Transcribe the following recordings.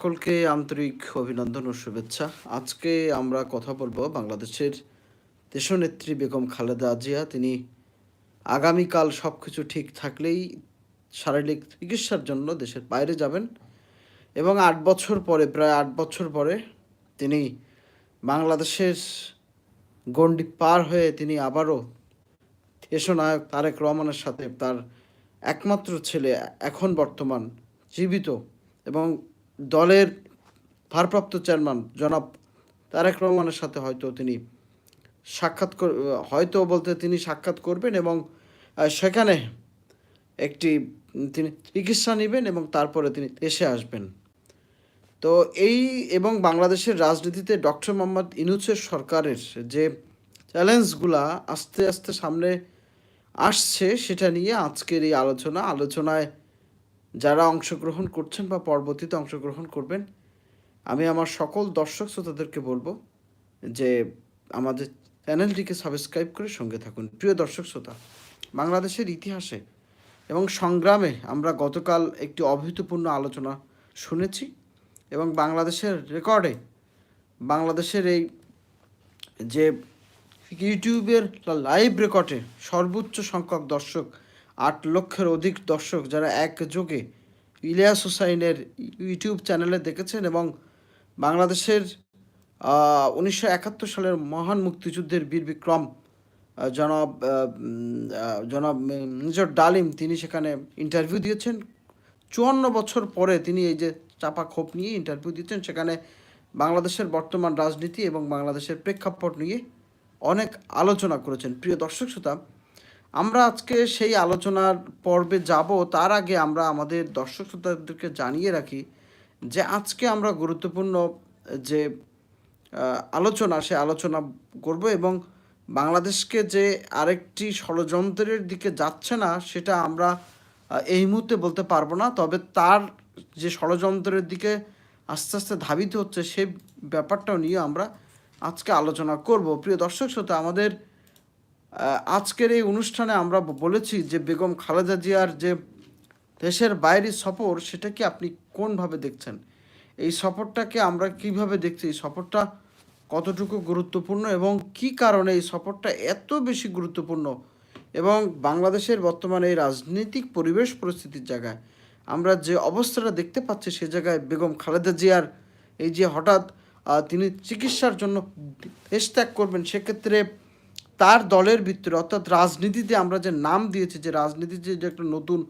সকলকে আন্তরিক অভিনন্দন ও শুভেচ্ছা। আজকে আমরা কথা বলব বাংলাদেশের দেশনেত্রী বেগম খালেদা জিয়া। তিনি আগামীকাল সব কিছু ঠিক থাকলেই শারীরিক চিকিৎসার জন্য দেশের বাইরে যাবেন এবং আট বছর পরে, প্রায় আট বছর পরে তিনি বাংলাদেশের গণ্ডি পার হয়ে তিনি আবারও দেশনায়ক তারেক রহমানের সাথে তার একমাত্র ছেলে, এখন বর্তমান জীবিত এবং দলের ভারপ্রাপ্ত চেয়ারম্যান জনাব তারেক রহমানের সাথে হয়তো তিনি সাক্ষাৎ হয়তো বলতে তিনি সাক্ষাৎ করবেন এবং সেখানে একটি তিনি চিকিৎসা নেবেন এবং তারপরে তিনি দেশে আসবেন। তো এই এবং বাংলাদেশের রাজনীতিতে ডক্টর মোহাম্মদ ইনুসের সরকারের যে চ্যালেঞ্জগুলা আস্তে আস্তে সামনে আসছে, সেটা নিয়ে আজকের এই আলোচনা, আলোচনায় যারা অংশগ্রহণ করছেন বা পরবর্তীতে অংশগ্রহণ করবেন, আমি আমার সকল দর্শক শ্রোতাদেরকে বলব যে আমাদের চ্যানেলটিকে সাবস্ক্রাইব করে সঙ্গে থাকুন। প্রিয় দর্শক শ্রোতা, বাংলাদেশের ইতিহাসে এবং সংগ্রামে আমরা গতকাল একটি অভূতপূর্ণ আলোচনা শুনেছি এবং বাংলাদেশের রেকর্ডে বাংলাদেশের এই যে ইউটিউবের লাইভ রেকর্ডে সর্বোচ্চ সংখ্যক দর্শক আট লক্ষের অধিক দর্শক যারা একযোগে ইলিয়াস হুসাইনের ইউটিউব চ্যানেলে দেখেছেন এবং বাংলাদেশের উনিশশো একাত্তর সালের মহান মুক্তিযুদ্ধের বীর বিক্রম জনাব জনাব মেজর ডালিম তিনি সেখানে ইন্টারভিউ দিয়েছেন। চুয়ান্ন বছর পরে তিনি এই যে চাপা খোপ নিয়ে ইন্টারভিউ দিয়েছেন, সেখানে বাংলাদেশের বর্তমান রাজনীতি এবং বাংলাদেশের প্রেক্ষাপট নিয়ে অনেক আলোচনা করেছেন। প্রিয় দর্শক শ্রোতা আমরা আজকে সেই আলোচনার পর্বে যাব। তার আগে আমরা আমাদের দর্শক শ্রোতাদেরকে জানিয়ে রাখি যে আজকে আমরা গুরুত্বপূর্ণ যে আলোচনা, সে আলোচনা করব এবং বাংলাদেশকে যে আরেকটি ষড়যন্ত্রের দিকে যাচ্ছে না, সেটা আমরা এই মুহূর্তে বলতে পারব না। তবে তার যে ষড়যন্ত্রের দিকে আস্তে আস্তে ধাবিত হচ্ছে সেই ব্যাপারটাও নিয়ে আমরা আজকে আলোচনা করব। প্রিয় দর্শক শ্রোতা, আমাদের আজকের এই অনুষ্ঠানে আমরা বলেছি যে বেগম খালেদা জিয়ার যে দেশের বাইরে সফর, সেটা কি আপনি কোনভাবে দেখছেন? এই সফরটাকে আমরা কীভাবে দেখছি? এই সফরটা কতটুকু গুরুত্বপূর্ণ এবং কি কারণে এই সফরটা এত বেশি গুরুত্বপূর্ণ? এবং বাংলাদেশের বর্তমানে এই রাজনৈতিক পরিবেশ পরিস্থিতির জায়গায় আমরা যে অবস্থাটা দেখতে পাচ্ছি, সে জায়গায় বেগম খালেদা জিয়ার এই যে হঠাৎ তিনি চিকিৎসার জন্য দেশ ত্যাগ করবেন, সেক্ষেত্রে তার দলের ভিতরে, অর্থাৎ রাজনীতিতে আমরা যে নাম দিয়েছি, যে রাজনীতিতে যে একটা নতুন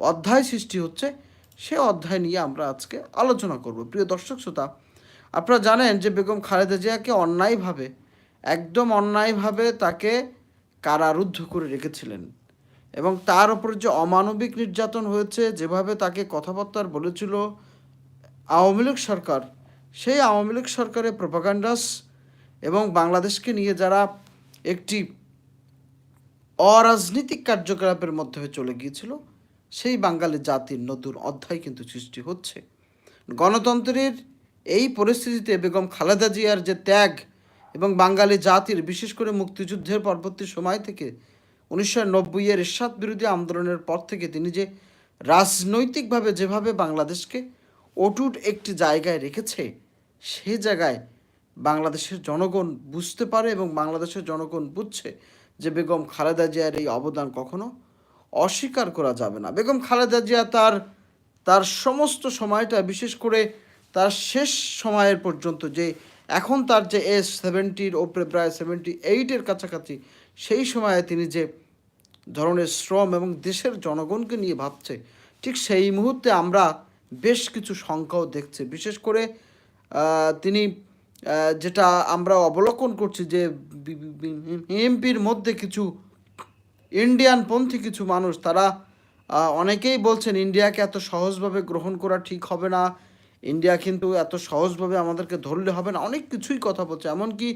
অধ্যায় সৃষ্টি হচ্ছে, সে অধ্যায় নিয়ে আমরা আজকে আলোচনা করব। প্রিয় দর্শক শ্রোতা, আপনারা জানেন যে বেগম খালেদা জিয়াকে অন্যায়ভাবে, একদম অন্যায়ভাবে তাকে কারারুদ্ধ করে রেখেছিলেন এবং তার ওপর যে অমানবিক নির্যাতন হয়েছে, যেভাবে তাকে কথাবার্তার বলেছিল আওয়ামী লীগ সরকার, সেই আওয়ামী লীগ সরকারের প্রপাগান্ডাস এবং বাংলাদেশকে নিয়ে যারা একটি অরাজনৈতিক কার্যকলাপের মধ্যে চলে গিয়েছিল। সেই বাঙালি জাতির নতুন অধ্যায় কিন্তু সৃষ্টি হচ্ছে। গণতন্ত্রের এই পরিস্থিতিতে বেগম খালেদা জিয়ার যে ত্যাগ এবং বাঙালি জাতির, বিশেষ করে মুক্তিযুদ্ধের পরবর্তী সময় থেকে উনিশশো নব্বই এর এরশাদ বিরোধী আন্দোলনের পর থেকে তিনি যে রাজনৈতিকভাবে যেভাবে বাংলাদেশকে অটুট একটি জায়গায় রেখেছে, সে জায়গায় বাংলাদেশের জনগণ বুঝতে পারে এবং বাংলাদেশের জনগণ বুঝছে যে বেগম খালেদা জিয়ার এই অবদান কখনো অস্বীকার করা যাবে না। বেগম খালেদা জিয়া তার তার সমস্ত সময়টা, বিশেষ করে তার শেষ সময়ের পর্যন্ত যে এখন তার যে এস সেভেন্টির, ওপরে প্রায় সেভেন্টি এইটের কাছাকাছি, সেই সময়ে তিনি যে ধরনের শ্রম এবং দেশের জনগণকে নিয়ে ভাবছে, ঠিক সেই মুহূর্তে আমরা বেশ কিছু সংখ্যাও দেখছি। বিশেষ করে তিনি যেটা আমরা অবলোকন করছি যে এমপির মধ্যে কিছু ইন্ডিয়ানপন্থী কিছু মানুষ, তারা অনেকেই বলছেন ইন্ডিয়াকে এত সহজভাবে গ্রহণ করা ঠিক হবে না, ইন্ডিয়া কিন্তু এত সহজভাবে আমাদেরকে ধরলে হবে না, অনেক কিছুই কথা বলছে। এমনকি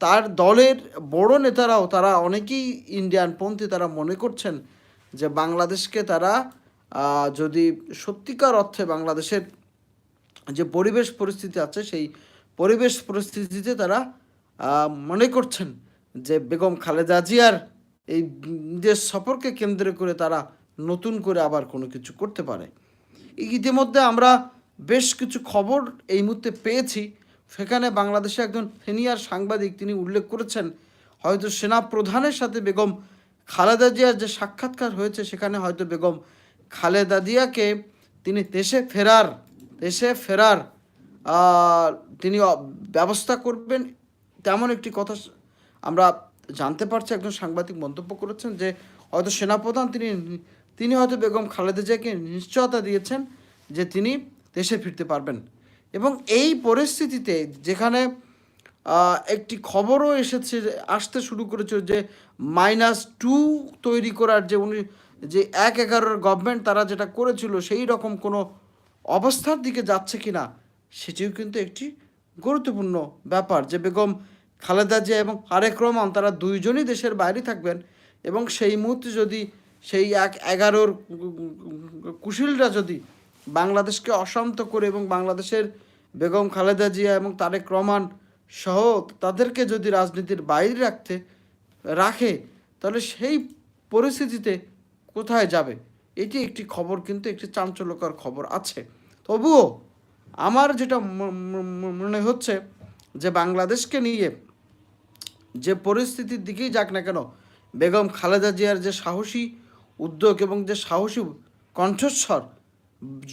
তার দলের বড় নেতারাও, তারা অনেকেই ইন্ডিয়ানপন্থী, তারা মনে করছেন যে বাংলাদেশকে তারা যদি সত্যিকার অর্থে বাংলাদেশের যে পরিবেশ পরিস্থিতি আছে, সেই পরিবেশ পরিস্থিতিতে তারা মনে করছেন যে বেগম খালেদা জিয়ার এই দেশ সফরকে কেন্দ্র করে তারা নতুন করে আবার কোনো কিছু করতে পারে। ইতিমধ্যে আমরা বেশ কিছু খবর এই মুহূর্তে পেয়েছি। সেখানে বাংলাদেশে একজন সিনিয়র সাংবাদিক তিনি উল্লেখ করেছেন, হয়তো সেনা প্রধানের সাথে বেগম খালেদা জিয়ার যে সাক্ষাৎকার হয়েছে, সেখানে হয়তো বেগম খালেদা জিয়াকে তিনি দেশে ফেরার দেশে ফেরার তিনি ব্যবস্থা করবেন তেমন একটি কথা আমরা জানতে পারছি, একজন সাংবাদিক মন্তব্য করেছেন যে হয়তো সেনাপ্রধান তিনি তিনি হয়তো বেগম খালেদা জিয়াকে নিশ্চয়তা দিয়েছেন যে তিনি দেশে ফিরতে পারবেন। এবং এই পরিস্থিতিতে যেখানে একটি খবরও এসেছে, আসতে শুরু করেছে যে মাইনাস টু তৈরি করার যে উনি, যে এক এগারোর গভর্নমেন্ট তারা যেটা করেছিল, সেই রকম কোনো অবস্থার দিকে যাচ্ছে কি না সেটিও কিন্তু একটি গুরুত্বপূর্ণ ব্যাপার যে বেগম খালেদা জিয়া এবং আরেক রহমান তারা দুইজনই দেশের বাইরে থাকবেন এবং সেই মুহূর্তে যদি সেই এক এগারোর কুশিলরা যদি বাংলাদেশকে অশান্ত করে এবং বাংলাদেশের বেগম খালেদা জিয়া এবং তারেক রহমান সহ তাদেরকে যদি রাজনীতির বাইরে রাখতে, রাখে, তাহলে সেই পরিস্থিতিতে কোথায় যাবে? এটি একটি খবর কিন্তু একটি চাঞ্চল্যকর খবর আছে। তবুও আমার যেটা মনে হচ্ছে যে বাংলাদেশকে নিয়ে যে পরিস্থিতির দিকেই যাক না কেন, বেগম খালেদা জিয়ার যে সাহসী উদ্যোগ এবং যে সাহসী কণ্ঠস্বর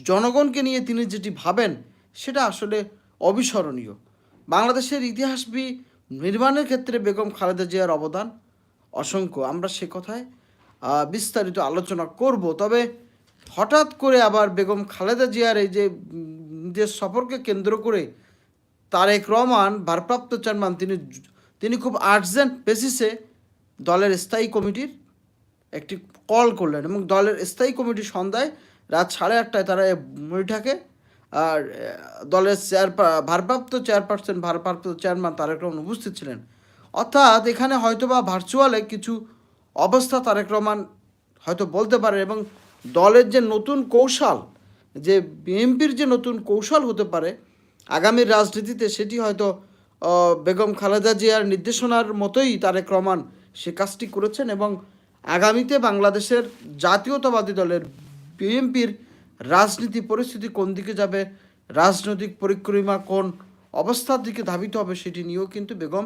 জনগণকে নিয়ে তিনি যেটি ভাবেন, সেটা আসলে অবিস্মরণীয়। বাংলাদেশের ইতিহাস বি নির্মাণের ক্ষেত্রে বেগম খালেদা জিয়ার অবদান অসংখ্য। আমরা সে কথায় বিস্তারিত আলোচনা করব। তবে হঠাৎ করে আবার বেগম খালেদা জিয়ার এই যে যে সফরকে কেন্দ্র করে তারেক রহমান, ভারপ্রাপ্ত চেয়ারম্যান, তিনি তিনি খুব আর্জেন্ট বেসিসে দলের স্থায়ী কমিটির একটি কল করলেন এবং দলের স্থায়ী কমিটি সন্ধ্যায় রাত সাড়ে আটটায় তারা বৈঠকে আর দলের চেয়ার ভারপ্রাপ্ত চেয়ারপারসন ভারপ্রাপ্ত চেয়ারম্যান তারেক রহমান উপস্থিত ছিলেন। অর্থাৎ এখানে হয়তোবা ভার্চুয়ালে কিছু অবস্থা তারেক রহমান হয়তো বলতে পারে এবং দলের যে নতুন কৌশল যে বিএনপির যে নতুন কৌশল হতে পারে আগামী রাজনীতিতে সেটি হয়তো বেগম খালেদা জিয়ার নির্দেশনার মতোই তারেক রহমান সে কাজটি করেছেন এবং আগামীতে বাংলাদেশের জাতীয়তাবাদী দলের বিএনপির রাজনীতি পরিস্থিতি কোন দিকে যাবে, রাজনৈতিক পরিক্রমা কোন অবস্থার দিকে ধাবিত হবে সেটি নিয়েও কিন্তু বেগম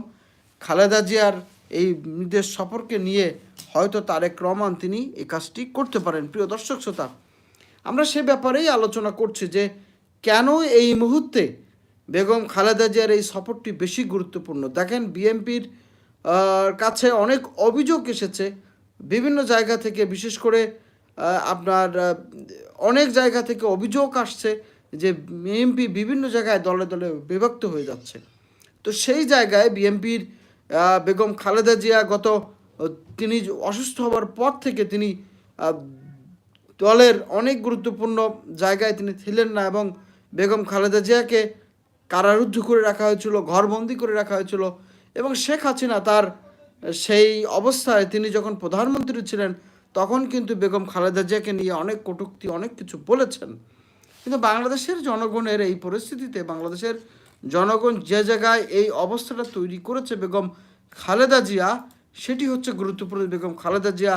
খালেদা জিয়ার এই নির্দেশ সফরকে নিয়ে হয়তো তারেক রহমান তিনি এই কাজটি করতে পারেন। প্রিয় দর্শক, শ্রোতা আমরা সে ব্যাপারেই আলোচনা করছি যে কেন এই মুহূর্তে বেগম খালেদা জিয়ার এই সফরটি বেশি গুরুত্বপূর্ণ? দেখেন, বিএনপির কাছে অনেক অভিযোগ এসেছে। বিভিন্ন জায়গা থেকে, বিশেষ করে আপনার অনেক জায়গা থেকে অভিযোগ আসছে যে বিএনপি বিভিন্ন জায়গায় দলে দলে বিভক্ত হয়ে যাচ্ছে। তো সেই জায়গায় বিএনপির বেগম খালেদা জিয়া গত, তিনি অসুস্থ হওয়ার পর থেকে তিনি দলের অনেক গুরুত্বপূর্ণ জায়গায় তিনি ছিলেন না এবং বেগম খালেদা জিয়াকে কারারুদ্ধ করে রাখা হয়েছিল, ঘরবন্দি করে রাখা হয়েছিল এবং শেখ হাসিনা তার সেই অবস্থায় তিনি যখন প্রধানমন্ত্রী ছিলেন তখন কিন্তু বেগম খালেদা জিয়াকে নিয়ে অনেক কটূক্তি, অনেক কিছু বলেছেন। কিন্তু বাংলাদেশের জনগণের এই পরিস্থিতিতে, বাংলাদেশের জনগণ যে জায়গায় এই অবস্থাটা তৈরি করেছে বেগম খালেদা জিয়া, সেটি হচ্ছে গুরুত্বপূর্ণ। বেগম খালেদা জিয়া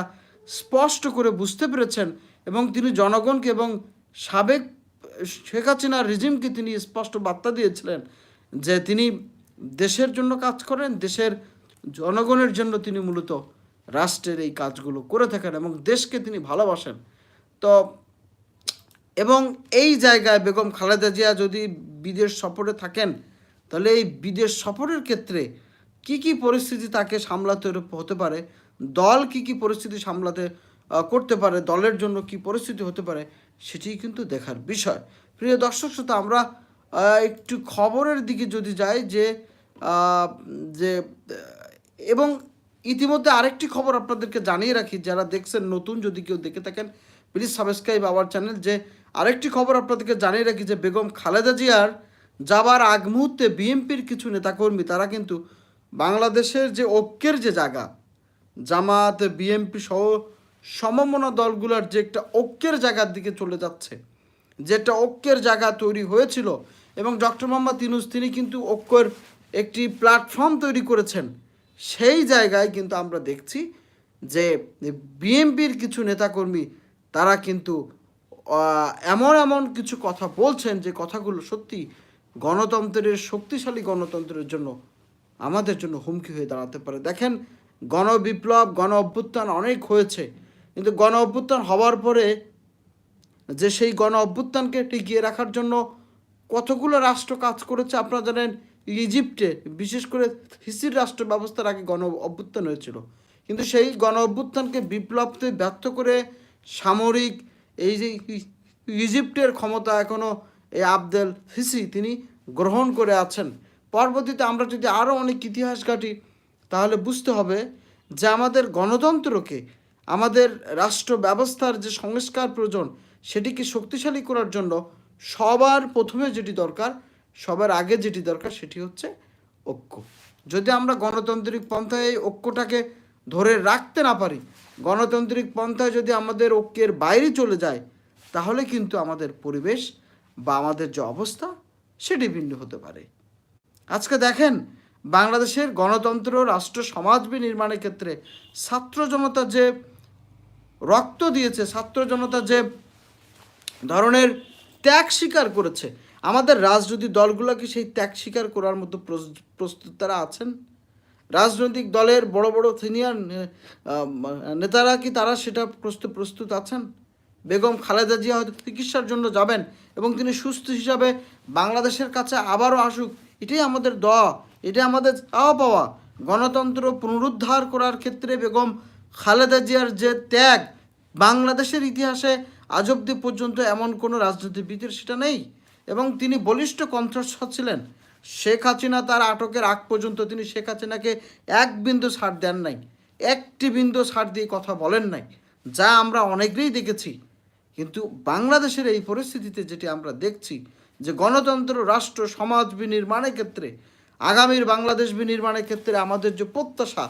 স্পষ্ট করে বুঝতে পেরেছেন এবং তিনি জনগণকে এবং সাবেক শেখ হাসিনার রিজিমকে তিনি স্পষ্ট বার্তা দিয়েছিলেন যে তিনি দেশের জন্য কাজ করেন, দেশের জনগণের জন্য তিনি মূলত রাষ্ট্রের এই কাজগুলো করে থাকেন এবং দেশকে তিনি ভালোবাসেন। তো এবং এই জায়গায় বেগম খালেদা জিয়া যদি বিদেশ সফরে থাকেন, তাহলে এই বিদেশ সফরের ক্ষেত্রে কি কি পরিস্থিতি তাকে সামলাতে হতে পারে? দল কি কি পরিস্থিতি সামলাতে করতে পারে, দলের জন্য কি পরিস্থিতি হতে পারে সেটি কিন্তু দেখার বিষয়। প্রিয় দর্শক শ্রোতা, আমরা একটু খবরের দিকে যদি যাই যে যে, এবং ইতিমধ্যে আরেকটি খবর আপনাদেরকে জানিয়ে রাখি, যারা দেখছেন নতুন যদি কেউ দেখে থাকেন প্লিজ সাবস্ক্রাইব আওয়ার চ্যানেল যে, আরেকটি খবর আপনাদেরকে জানিয়ে রাখি যে, বেগম খালেদা জিয়ার যাবার আগ মুহূর্তে বিএনপির কিছু নেতাকর্মী, তারা কিন্তু বাংলাদেশের যে ঐক্যের যে জায়গা, জামাত, বিএনপি সহ সমমনা দলগুলোর যে একটা ঐক্যের জায়গার দিকে চলে যাচ্ছে। যেটা ঐক্যের জায়গা তৈরি হয়েছিল এবং ডক্টর মোহাম্মদ ইউনুস তিনি কিন্তু ঐক্যের একটি প্ল্যাটফর্ম তৈরি করেছেন। সেই জায়গায় কিন্তু আমরা দেখছি যে বিএনপির কিছু নেতাকর্মী তারা কিন্তু এমন এমন কিছু কথা বলছেন যে কথাগুলো সত্যি গণতন্ত্রের, শক্তিশালী গণতন্ত্রের জন্য আমাদের জন্য হুমকি হয়ে দাঁড়াতে পারে। দেখেন গণবিপ্লব গণ অভ্যুত্থান অনেক হয়েছে। কিন্তু গণ অভ্যুত্থান হওয়ার পরে যে সেই গণ অভ্যুত্থানকে টিকিয়ে রাখার জন্য কতগুলো রাষ্ট্র কাজ করেছে আপনারা জানেন, ইজিপ্টে, বিশেষ করে হিসির রাষ্ট্র ব্যবস্থার আগে গণ অভ্যুত্থান হয়েছিল। কিন্তু সেই গণ অভ্যুত্থানকে বিপ্লবতে ব্যর্থ করে সামরিক এই যে ইজিপ্টের ক্ষমতা এখনও এই আবদেল হিসি তিনি গ্রহণ করে আছেন। পরবর্তীতে আমরা যদি আরও অনেক ইতিহাস ঘাঁটি, তাহলে বুঝতে হবে যে আমাদের গণতন্ত্রকে আমাদের রাষ্ট্র ব্যবস্থার যে সংস্কার প্রয়োজন, সেটিকে শক্তিশালী করার জন্য সবার প্রথমে যেটি দরকার, সবার আগে যেটি দরকার সেটি হচ্ছে ঐক্য। যদি আমরা গণতান্ত্রিক পন্থায় এই ঐক্যটাকে ধরে রাখতে না পারি, গণতান্ত্রিক পন্থায় যদি আমাদের ঐক্যের বাইরে চলে যায়, তাহলে কিন্তু আমাদের পরিবেশ বা আমাদের যে অবস্থা, সেটি ভিন্ন হতে পারে। আজকে দেখেন, বাংলাদেশের গণতন্ত্র, রাষ্ট্র, সমাজ নির্মাণের ক্ষেত্রে ছাত্র জনতা যে রক্ত দিয়েছে ছাত্র জনতা যে ধরনের ত্যাগ স্বীকার করেছে। আমাদের রাজনৈতিক দলগুলো কি সেই ত্যাগ স্বীকার করার মতো প্রস- প্রস্তুত তারা আছেন? রাজনৈতিক দলের বড় বড় সিনিয়র নেতারা কি তারা সেটা প্রস্তুত প্রস্তুত আছেন? বেগম খালেদা জিয়া হয়তো চিকিৎসার জন্য যাবেন এবং তিনি সুস্থ হিসাবে বাংলাদেশের কাছে আবারও আসুক। এটাই আমাদের দোয়া এটাই আমাদের চাওয়া পাওয়া গণতন্ত্র পুনরুদ্ধার করার ক্ষেত্রে বেগম খালেদা জিয়ার যে ত্যাগ, বাংলাদেশের ইতিহাসে আজ অব্দি পর্যন্ত এমন কোনো রাজনীতিবিদের সেটা নেই। এবং তিনি বলিষ্ঠ কণ্ঠস্বর ছিলেন। শেখ হাসিনা তার আটকের আগ পর্যন্ত তিনি শেখ হাসিনাকে এক বিন্দু ছাড় দেন নাই, একটি বিন্দু ছাড় দিয়ে কথা বলেন নাই, যা আমরা অনেকেই দেখেছি। কিন্তু বাংলাদেশের এই পরিস্থিতিতে যেটি আমরা দেখছি, যে গণতন্ত্র, রাষ্ট্র, সমাজ বিনির্মাণের ক্ষেত্রে, আগামীর বাংলাদেশ বিনির্মাণের ক্ষেত্রে আমাদের যে প্রত্যাশা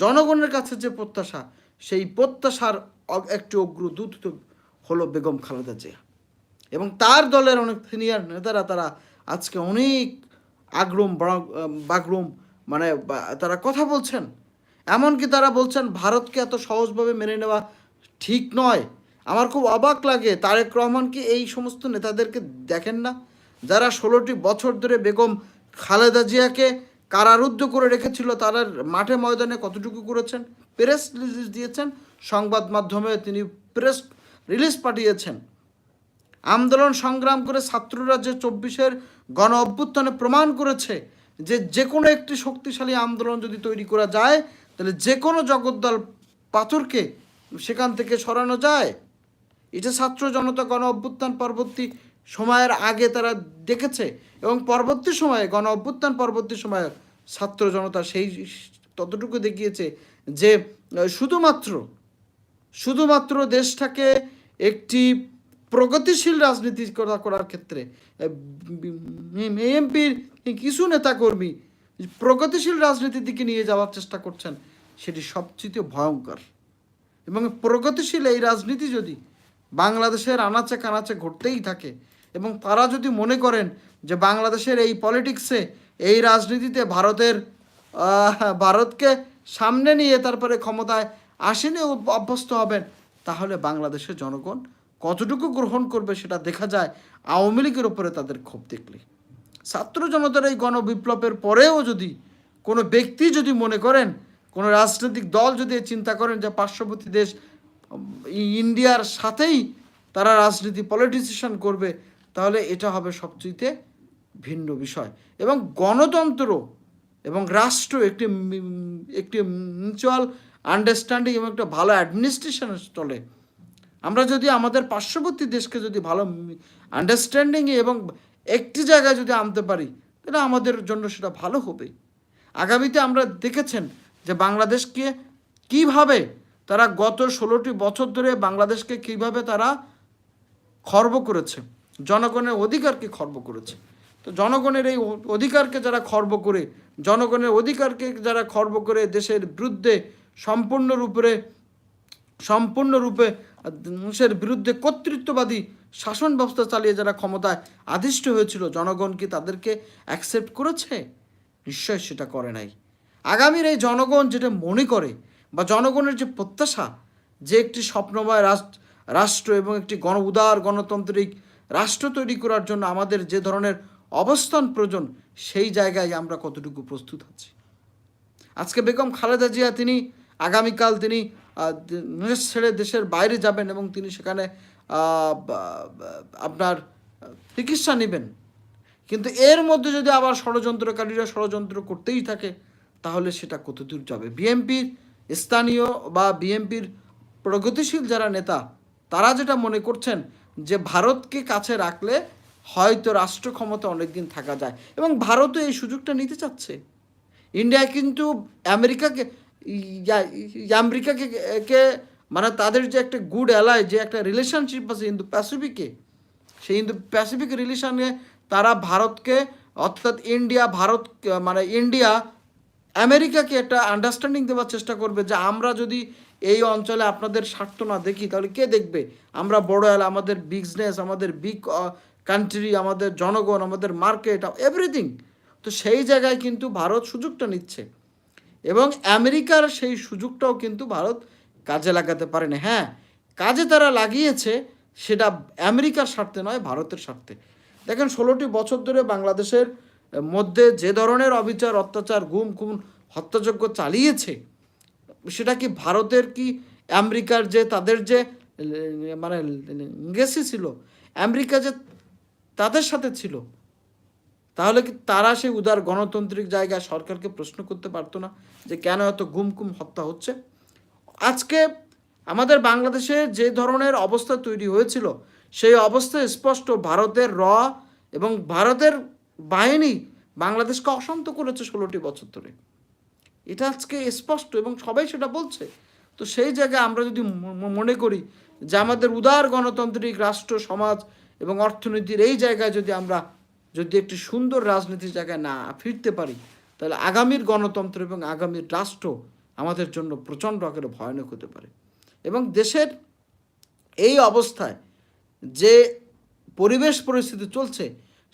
জনগণের কাছে যে প্রত্যাশা, সেই প্রত্যাশার একটি অগ্রদূত হলো বেগম খালেদা জিয়া। এবং তার দলের অনেক সিনিয়র নেতারা তারা আজকে অনেক আগ্রম বাগরুম মানে তারা কথা বলছেন। এমনকি তারা বলছেন, ভারতকে এত সহজভাবে মেনে নেওয়া ঠিক নয়। আমার খুব অবাক লাগে, তারেক রহমান কি এই সমস্ত নেতাদেরকে দেখেন না? যারা ষোলোটি বছর ধরে বেগম খালেদা জিয়াকে কারারুদ্ধ করে রেখেছিল তারা মাঠে ময়দানে কতটুকু করেছেন? প্রেস রিলিজ দিয়েছেন। সংবাদ মাধ্যমে তিনি প্রেস রিলিজ পাঠিয়েছেন। আন্দোলন সংগ্রাম করে ছাত্ররা যে চব্বিশের গণ অভ্যুত্থানে প্রমাণ করেছে যে যে কোনো একটি শক্তিশালী আন্দোলন যদি তৈরি করা যায়, তাহলে যে কোনো জগদ্দল পাথরকে সেখান থেকে সরানো যায়। এটা ছাত্র জনতা গণ অভ্যুত্থান পরবর্তী সময়ের আগে তারা দেখেছে এবং পরবর্তী সময়ে, গণ অভ্যুত্থান পরবর্তী সময়ে ছাত্র জনতা সেই ততটুকু দেখিয়েছে যে শুধুমাত্র শুধুমাত্র দেশটাকে একটি প্রগতিশীল রাজনীতি করা, করার ক্ষেত্রে এমপির কিছু নেতাকর্মী প্রগতিশীল রাজনীতির দিকে নিয়ে যাওয়ার চেষ্টা করছেন, সেটি সবচেয়ে ভয়ঙ্কর। এবং প্রগতিশীল এই রাজনীতি যদি বাংলাদেশের আনাচে কানাচে ঘটতেই থাকে, এবং তারা যদি মনে করেন যে বাংলাদেশের এই পলিটিক্সে এই রাজনীতিতে ভারতের ভারতকে সামনে নিয়ে তারপরে ক্ষমতায় আসেনি অভ্যস্ত হবেন। তাহলে বাংলাদেশের জনগণ কতটুকু গ্রহণ করবে সেটা দেখা যায় আওয়ামী লীগের ওপরে তাদের ক্ষোভ দেখলে। ছাত্র জনতার এই গণবিপ্লবের পরেও যদি কোনো ব্যক্তি যদি মনে করেন, কোনো রাজনৈতিক দল যদি চিন্তা করেন যে পার্শ্ববর্তী দেশ ইন্ডিয়ার সাথেই তারা রাজনীতি পলিটিসিশন করবে, তাহলে এটা হবে সবচেয়ে ভিন্ন বিষয়। এবং গণতন্ত্র এবং রাষ্ট্র একটি একটি মিউচুয়াল আন্ডারস্ট্যান্ডিং এবং একটা ভালো অ্যাডমিনিস্ট্রেশনের চলে আমরা যদি আমাদের পার্শ্ববর্তী দেশকে যদি ভালো আন্ডারস্ট্যান্ডিংয়ে এবং একটি জায়গায় যদি আনতে পারি, তাহলে আমাদের জন্য সেটা ভালো হবে। আগামীতে আমরা দেখেছেন যে বাংলাদেশকে কীভাবে তারা গত ষোলোটি বছর ধরে বাংলাদেশকে কীভাবে তারা খর্ব করেছে, জনগণের অধিকারকে খর্ব করেছে। তো জনগণের এই অধিকারকে যারা খর্ব করে, জনগণের অধিকারকে যারা খর্ব করে দেশের বিরুদ্ধে সম্পূর্ণরূপে সম্পূর্ণরূপে দেশের বিরুদ্ধে কর্তৃত্ববাদী শাসন ব্যবস্থা চালিয়ে যারা ক্ষমতায় আদিষ্ট হয়েছিল, জনগণ কি তাদেরকে অ্যাকসেপ্ট করেছে? নিশ্চয় সেটা করে নাই। আগামীর এই জনগণ যেটা মনে করে বা জনগণের যে প্রত্যাশা, যে একটি স্বপ্নময় রাষ্ট্র রাষ্ট্র এবং একটি গণ উদার গণতান্ত্রিক রাষ্ট্র তৈরি করার জন্য আমাদের যে ধরনের অবস্থান প্রয়োজন, সেই জায়গায় আমরা কতটুকু প্রস্তুত আছি। আজকে বেগম খালেদা জিয়া তিনি, আগামীকাল তিনি দেশ ছেড়ে দেশের বাইরে যাবেন এবং তিনি সেখানে আপনার চিকিৎসা নেবেন। কিন্তু এর মধ্যে যদি আবার ষড়যন্ত্রকারীরা ষড়যন্ত্র করতেই থাকে, তাহলে সেটা কতদূর যাবে? বিএনপির স্থানীয় বা বিএনপির প্রগতিশীল যারা নেতা, তারা যেটা মনে করছেন যে ভারতকে কাছে রাখলে হয়তো রাষ্ট্র ক্ষমতা অনেকদিন থাকা যায়। এবং ভারতও এই সুযোগটা নিতে চাচ্ছে। ইন্ডিয়া কিন্তু আমেরিকাকে আমেরিকাকে কে মানে তাদের যে একটা গুড অ্যালাই যে একটা রিলেশনশিপ আছে ইন্দো প্যাসিফিকে, সেই ইন্দো প্যাসিফিক রিলেশনে তারা ভারতকে, অর্থাৎ ইন্ডিয়া, ভারত মানে ইন্ডিয়া, আমেরিকাকে একটা আন্ডারস্ট্যান্ডিং দেওয়ার চেষ্টা করবে যে আমরা যদি এই অঞ্চলে আপনাদের স্বার্থ না দেখি, তাহলে কে দেখবে? আমরা বড় এলা আমাদের বিজনেস আমাদের বিগ কান্ট্রি আমাদের জনগণ, আমাদের মার্কেট এভরিথিং তো সেই জায়গায় কিন্তু ভারত সুযোগটা নিচ্ছে। এবং আমেরিকার সেই সুযোগটাও কিন্তু ভারত কাজে লাগাতে পারেনি। হ্যাঁ কাজে তারা লাগিয়েছে, সেটা আমেরিকার স্বার্থে নয়, ভারতের স্বার্থে। দেখেন, ষোলোটি বছর ধরে বাংলাদেশের মধ্যে যে ধরনের অবিচার, অত্যাচার, গুম, খুন, হত্যাযজ্ঞ চালিয়েছে, সেটা কি ভারতের কি আমেরিকার যে তাদের যে মানে গেসি ছিল, আমেরিকা যে তাদের সাথে ছিল। তাহলে কি তারা সেই উদার গণতান্ত্রিক জায়গায় সরকারকে প্রশ্ন করতে পারতো না যে কেন এত গুম কুম হত্যা হচ্ছে? আজকে আমাদের বাংলাদেশে যে ধরনের অবস্থা তৈরি হয়েছিল, সেই অবস্থা স্পষ্ট ভারতের র এবং ভারতের বাহিনী বাংলাদেশকে অশান্ত করেছে ষোলোটি বছর ধরে। এটা আজকে স্পষ্ট এবং সবাই সেটা বলছে। তো সেই জায়গায় আমরা যদি মনে করি যে আমাদের উদার গণতান্ত্রিক রাষ্ট্র, সমাজ এবং অর্থনীতির এই জায়গায় যদি আমরা যদি একটি সুন্দর রাজনীতির জায়গায় না ফিরতে পারি, তাহলে আগামীর গণতন্ত্র এবং আগামীর রাষ্ট্র আমাদের জন্য প্রচণ্ড আকারে ভয়ানক হতে পারে। এবং দেশের এই অবস্থায় যে পরিবেশ পরিস্থিতি চলছে,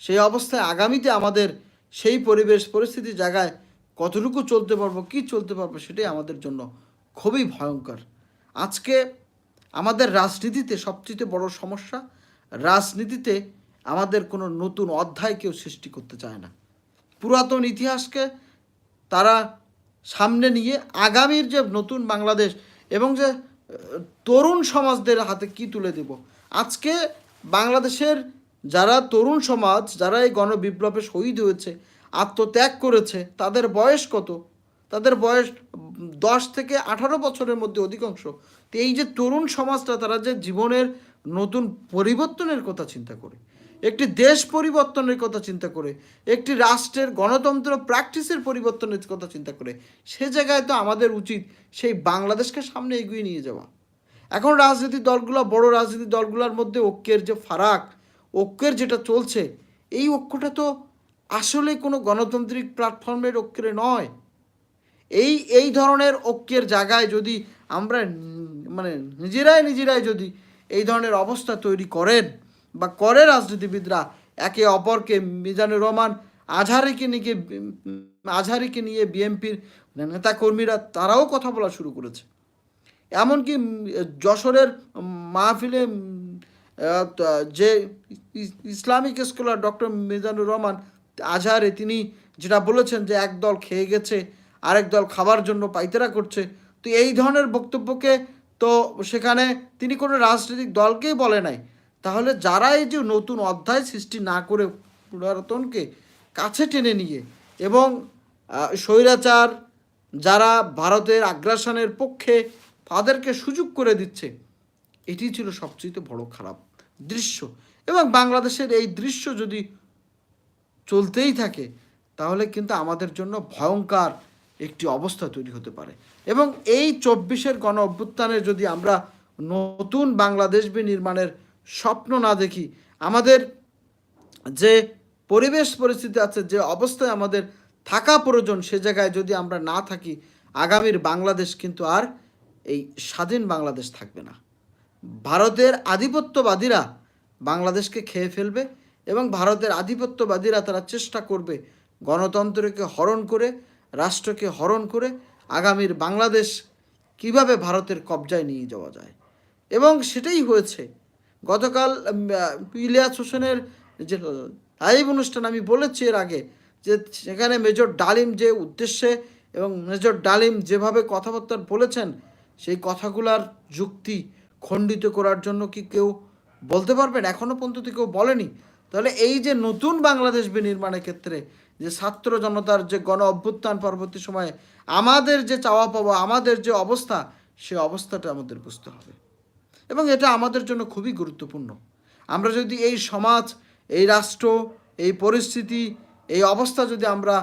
সেই অবস্থায় আগামীতে আমাদের সেই পরিবেশ পরিস্থিতি জায়গায় কতটুকু চলতে পারব, কি চলতে পারব, সেটাই আমাদের জন্য খুবই ভয়ঙ্কর। আজকে আমাদের রাজনীতিতে সবচেয়ে বড় সমস্যা রাজনীতিতে আমাদের কোনো নতুন অধ্যায় কেউ সৃষ্টি করতে চায় না। পুরাতন ইতিহাসকে তারা সামনে নিয়ে আগামীর যে নতুন বাংলাদেশ এবং যে তরুণ সমাজদের হাতে কি তুলে দেব? আজকে বাংলাদেশের যারা তরুণ সমাজ, যারা এই গণবিপ্লবে শহীদ হয়েছে, আত্মত্যাগ করেছে, তাদের বয়স কত? তাদের বয়স দশ থেকে আঠারো বছরের মধ্যে অধিকাংশ। তো এই যে তরুণ সমাজটা, তারা যে জীবনের নতুন পরিবর্তনের কথা চিন্তা করে, একটি দেশ পরিবর্তনের কথা চিন্তা করে, একটি রাষ্ট্রের গণতন্ত্র প্র্যাকটিসের পরিবর্তনের কথা চিন্তা করে, সে জায়গায় তো আমাদের উচিত সেই বাংলাদেশকে সামনে এগিয়ে নিয়ে যাওয়া। এখন রাজনৈতিক দলগুলো, বড় রাজনৈতিক দলগুলোর মধ্যে ঐক্যের যে ফারাক, ঐক্যের যেটা চলছে, এই ঐক্যটা তো আসলে কোনো গণতান্ত্রিক প্ল্যাটফর্মের ঐক্যের নয়। এই এই ধরনের ঐক্যের জায়গায় যদি আমরা মানে নিজেরাই নিজেরাই যদি এই ধরনের অবস্থা তৈরি করেন বা করে রাজনীতিবিদরা। একে অপরকে মিজানুর রহমান, আজহারিকে নিয়ে আজহারিকে নিয়ে বিএনপির নেতাকর্মীরা তারাও কথা বলা শুরু করেছে। এমনকি যশোরের মাহফিলে, যে Islamic scholar doctor Mizanur Rahman, আজহারে তিনি যেটা বলেছেন যে এক দল খেয়ে গেছে, আরেক দল খাবার জন্য পাইতেরা করছে, তো এই ধরনের বক্তব্যকে তো সেখানে তিনি কোনো রাজনৈতিক দলকেই বলে নাই। তাহলে যারা এই যে নতুন অধ্যায় সৃষ্টি না করে পুনরাতনকে কাছে টেনে নিয়ে এবং স্বৈরাচার যারা ভারতের আগ্রাসনের পক্ষে তাদেরকে সুযোগ করে দিচ্ছে, এটি ছিল সবচেয়ে বড় খারাপ দৃশ্য। এবং বাংলাদেশের এই দৃশ্য যদি চলতেই থাকে, তাহলে কিন্তু আমাদের জন্য ভয়ঙ্কর একটি অবস্থা তৈরি হতে পারে। এবং এই চব্বিশের গণ অভ্যুত্থানে যদি আমরা নতুন বাংলাদেশ নির্মাণের স্বপ্ন না দেখি, আমাদের যে পরিবেশ পরিস্থিতি আছে, যে অবস্থায় আমাদের থাকা প্রয়োজন, সে জায়গায় যদি আমরা না থাকি, আগামীর বাংলাদেশ কিন্তু আর এই স্বাধীন বাংলাদেশ থাকবে না। ভারতের আধিপত্যবাদীরা বাংলাদেশকে খেয়ে ফেলবে এবং ভারতের আধিপত্যবাদীরা তারা চেষ্টা করবে গণতন্ত্রকে হরণ করে রাষ্ট্রকে হরণ করে আগামীর বাংলাদেশ কীভাবে ভারতের কবজায় নিয়ে যাওয়া যায়। এবং সেটাই হয়েছে। গতকাল ইলিয়াস হোসেনের যে লাইভ অনুষ্ঠান, আমি বলেছি এর আগে যে সেখানে মেজর ডালিম যে উদ্দেশ্যে এবং মেজর ডালিম যেভাবে কথাবার্তা বলেছেন, সেই কথাগুলার যুক্তি খণ্ডিত করার জন্য কি কেউ বলতে পারবেন? এখনও পর্যন্ত কেউ বলেনি। তাহলে এই যে নতুন বাংলাদেশ বিনির্মাণের ক্ষেত্রে যে ছাত্র জনতার যে গণ অভ্যুত্থান পরবর্তী সময়ে আমাদের যে চাওয়া পাওয়া, আমাদের যে অবস্থা, সে অবস্থাটা আমাদের বুঝতে হবে। এবং এটা আমাদের জন্য খুবই গুরুত্বপূর্ণ। আমরা যদি এই সমাজ, এই রাষ্ট্র, এই পরিস্থিতি, এই অবস্থা যদি আমরা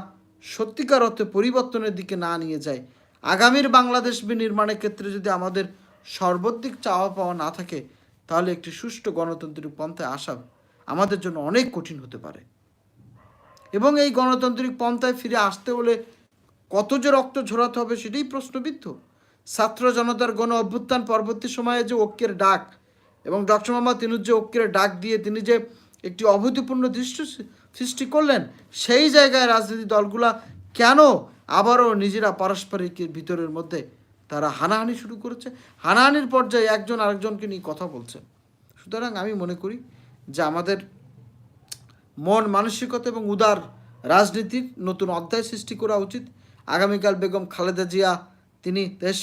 সত্যিকার অর্থে পরিবর্তনের দিকে না নিয়ে যাই, আগামীর বাংলাদেশ বিনির্মাণের ক্ষেত্রে যদি আমাদের সর্বাধিক চাওয়া পাওয়া না থাকে, তাহলে একটি সুষ্ঠু গণতান্ত্রিক পন্থায় আসা আমাদের জন্য অনেক কঠিন হতে পারে। এবং এই গণতান্ত্রিক পন্থায় ফিরে আসতে হলে কত যে রক্ত ঝরাতে হবে সেটাই প্রশ্নবিদ্ধ। ছাত্র জনতার গণ অভ্যুত্থান পরবর্তী সময়ে যে ঐক্যের ডাক এবং ডক্টর মোহাম্মদ তিনুর যে ঐক্যের ডাক দিয়ে তিনি যে একটি অভূতপূর্ণ দৃষ্টি সৃষ্টি করলেন, সেই জায়গায় রাজনীতি দলগুলা কেন আবারও নিজেরা পারস্পরিক ভিতরের মধ্যে তারা হানাহানি শুরু করেছে? হানাহানির পর্যায়ে একজন আরেকজনকে নিয়ে কথা বলছে। সুতরাং আমি মনে করি যে আমাদের মন, মানসিকতা এবং উদার রাজনীতির নতুন অধ্যায় সৃষ্টি করা উচিত। আগামীকাল বেগম খালেদা জিয়া, তিনি দেশ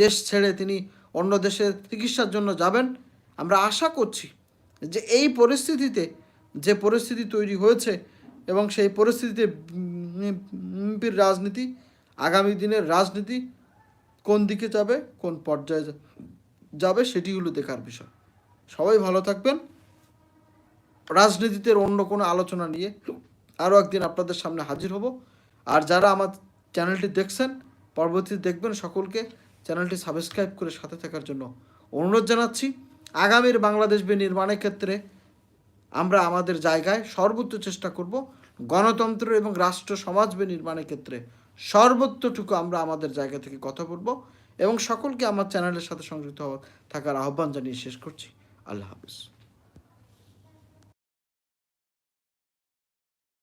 দেশ ছেড়ে তিনি অন্য দেশে চিকিৎসার জন্য যাবেন। আমরা আশা করছি যে এই পরিস্থিতিতে যে পরিস্থিতি তৈরি হয়েছে এবং সেই পরিস্থিতিতে বিএনপির রাজনীতি, আগামী দিনের রাজনীতি কোন দিকে যাবে, কোন পর্যায়ে যাবে, সেটি হলো দেখার বিষয়। সবাই ভালো থাকবেন। রাজনীতিতে অন্য কোনো আলোচনা নিয়ে আরও একদিন আপনাদের সামনে হাজির হব। আর যারা আমার চ্যানেলটি দেখছেন, পরবর্তীতে দেখবেন সকলকে চ্যানেলটি সাবস্ক্রাইব করে সাথে থাকার জন্য অনুরোধ জানাচ্ছি। আগামীর বাংলাদেশ নির্মাণের ক্ষেত্রে আমরা আমাদের জায়গায় সর্বোচ্চ চেষ্টা করব গণতন্ত্র এবং রাষ্ট্র সমাজ নির্মাণের ক্ষেত্রে সর্বোচ্চটুকু আমরা আমাদের জায়গা থেকে কথা বলব এবং সকলকে আমার চ্যানেলের সাথে সংযুক্ত থাকার আহ্বান জানিয়ে শেষ করছি। আল্লাহ হাফিজ।